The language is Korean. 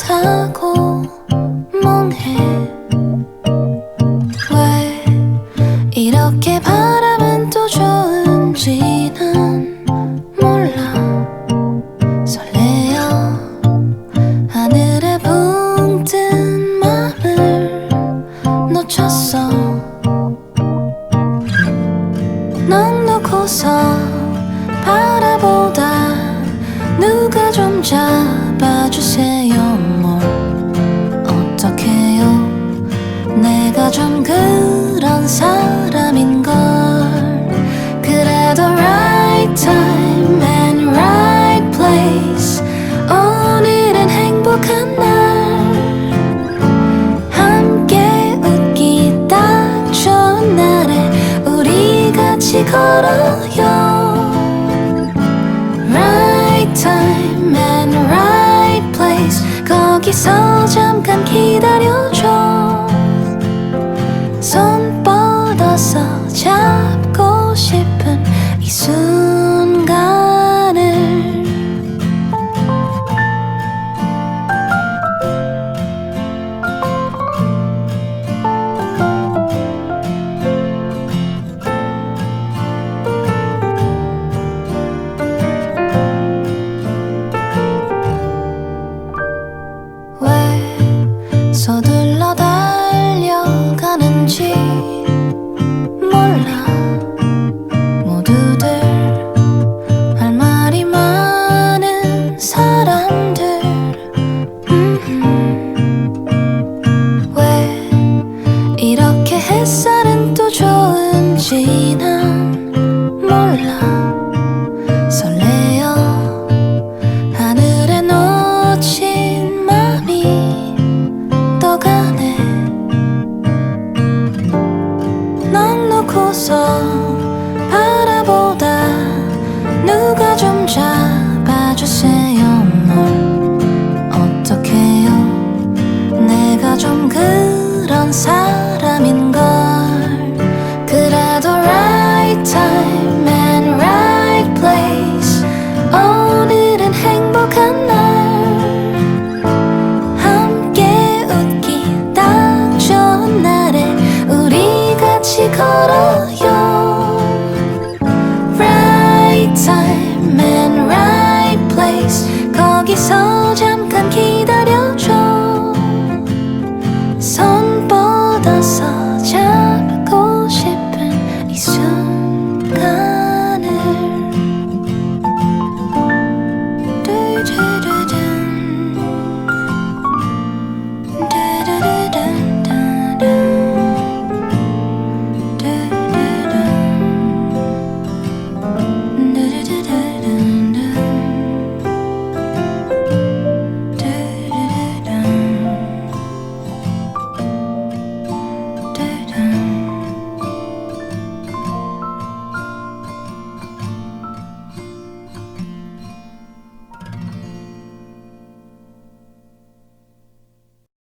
못하고 멍해. 왜 이렇게 바람은 또 좋은지 난 몰라. 설레어 하늘에 붕뜬 맘을 놓쳤어. 넌 놓고서? 바라보다 누가 좀 잡아주세요 같이 걸어요 Right time and right place 거기서 잠깐 기다려줘 햇살은 또 좋은지 난 몰라. 설레어 하늘에 놓친 맘이 떠가네. 넌 놓고서 바라보다 누가 좀 잡아주세요 뭘 어떡해요? 내가 좀 그런 사람인 걸어요 Right time and right place 거기서 잠깐 기다려줘 손 뻗어서